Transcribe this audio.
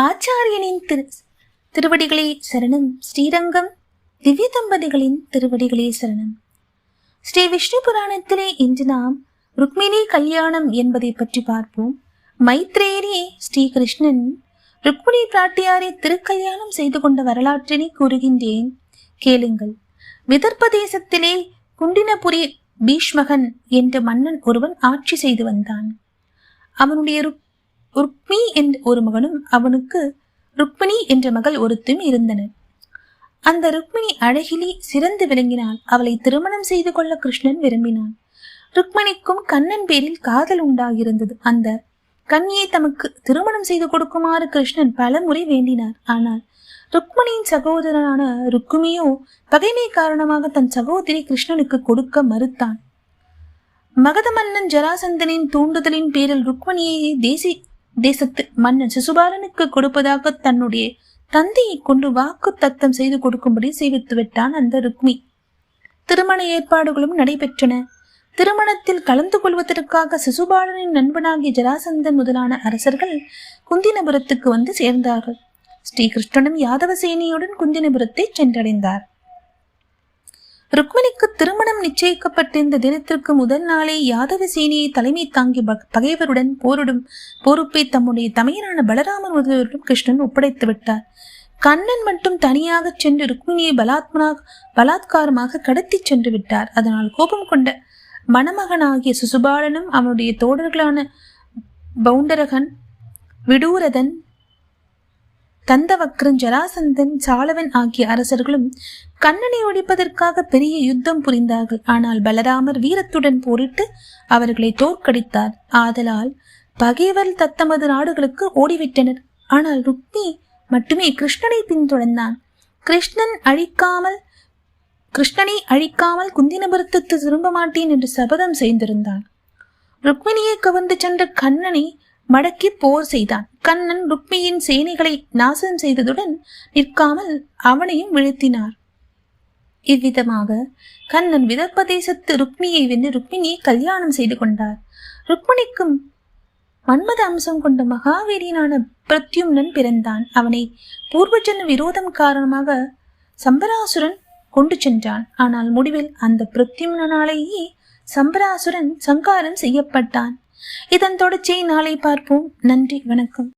ஆச்சாரியனின் திரு திருவடிகளே சரணம். ஸ்ரீரங்கம் திவ்ய தம்பதிகளின் திருவடிகளே சரணம். ஸ்ரீ விஷ்ணு புராணத்திலே இன்று நாம் ருக்மிணி கல்யாணம் என்பதை பற்றி பார்ப்போம். மைத்ரேயரே ஸ்ரீ கிருஷ்ணன் ருக்மிணி பிராட்டியாரை திருக்கல்யாணம் செய்து கொண்ட வரலாற்றினை கூறுகின்றேன். கேளுங்கள். விதர்ப்ப தேசத்திலே குண்டினபுரி பீஷ்மகன் என்ற மன்னன் ஒருவன் ஆட்சி செய்து வந்தான். அவனுடைய ருக் ருக்மி என்ற ஒரு மகனும் அவனுக்கு ருக்மிணி என்ற மகள் ஒருத்தும் இருந்தனர். அந்த ருக்மிணி அழகிலே சிறந்து விளங்கினாள். அவளை திருமணம் செய்து கொள்ள கிருஷ்ணன் விரும்பினான். ருக்மிணிக்கும் கண்ணன் பேரில் காதல் உண்டாகியிருந்தது. அந்த கண்ணியை தமக்கு திருமணம் செய்து கொடுக்குமாறு கிருஷ்ணன் பலமுறை வேண்டினார். ஆனால் ருக்மிணியின் சகோதரனான ருக்குமியோ பகைமை காரணமாக தன் சகோதரி கிருஷ்ணனுக்கு கொடுக்க மறுத்தான். மகத மன்னன் ஜராசந்தனின் தூண்டுதலின் பேரில் ருக்மணியை தேசி தேசத்து மன்னன் சிசுபாலனுக்கு கொடுப்பதாக தன்னுடைய தந்தையை கொண்டு வாக்கு தத்தம் செய்து கொடுக்கும்படி செய்வித்து விட்டான் அந்த ருக்மி. திருமண ஏற்பாடுகளும் நடைபெற்றன. திருமணத்தில் கலந்து கொள்வதற்காக சிசுபாலனின் நண்பனாகிய ஜராசந்தன் முதலான அரசர்கள் குந்தினபுரத்துக்கு வந்து சேர்ந்தார்கள். ஸ்ரீகிருஷ்ணனும் யாதவ சேனியுடன் குந்தினபுரத்தை சென்றடைந்தார். ருக்மிணிக்கு திருமண திருமணம் நிச்சயிக்கப்பட்டிருந்த தினத்திற்கு முதல் நாளே யாதவ சேனையை தலைமை தாங்கி பகைவருடன் போரிடும் பொறுப்பை தம்முடைய தமையனான பலராமன் முதல்வரிடம் கிருஷ்ணன் ஒப்படைத்து விட்டார். கண்ணன் மட்டும் தனியாக சென்று ருக்மிணியை பலாத்மனாக பலாத்காரமாக கடத்தி சென்று விட்டார். அதனால் கோபம் கொண்ட மணமகனாகிய சுசுபாலனும் அவனுடைய தோழர்களான பவுண்டரகன் விடூரதன் தந்தவக்ரன் ஜராசந்தன் சாலவன் ஆகிய அரசர்களும் கண்ணனை ஒழிப்பதற்காக பெரிய யுத்தம் புரிந்தார்கள். ஆனால் பலராமர் வீரத்துடன் போரிட்டு அவர்களை தோற்கடித்தார். ஆதலால் பகைவர் தத்தமது நாடுகளுக்கு ஓடிவிட்டனர். ஆனால் ருக்மி மட்டுமே கிருஷ்ணனை பின்தொடர்ந்தான். கிருஷ்ணன் அழிக்காமல் கிருஷ்ணனை அழிக்காமல் குந்தினபுரத்துக்கு திரும்ப மாட்டேன் என்று சபதம் செய்திருந்தான். ருக்மிணியை கவர்ந்து சென்ற கண்ணனை மடக்கி போர் செய்தான். கண்ணன் ருக்மியின் சேனைகளை நாசம் செய்ததுடன் நிற்காமல் அவனையும் வீழ்த்தினார். இவ்விதமாக கண்ணன் விதர்ப்ப தேசத்து ருக்மியை வென்று ருக்மிணியை கல்யாணம் செய்து கொண்டார். ருக்மிணிக்கும் மன்மத அம்சம் கொண்ட மகாவீரியனான பிரத்யும்னன் பிறந்தான். அவனை பூர்வஜன விரோதம் காரணமாக சம்பராசுரன் கொண்டு சென்றான். ஆனால் முடிவில் அந்த பிரத்யும்னனாலேயே சம்பராசுரன் சங்காரம் செய்யப்பட்டான். இதன் தொடர்ச்சியை நாளை பார்ப்போம். நன்றி வணக்கம்.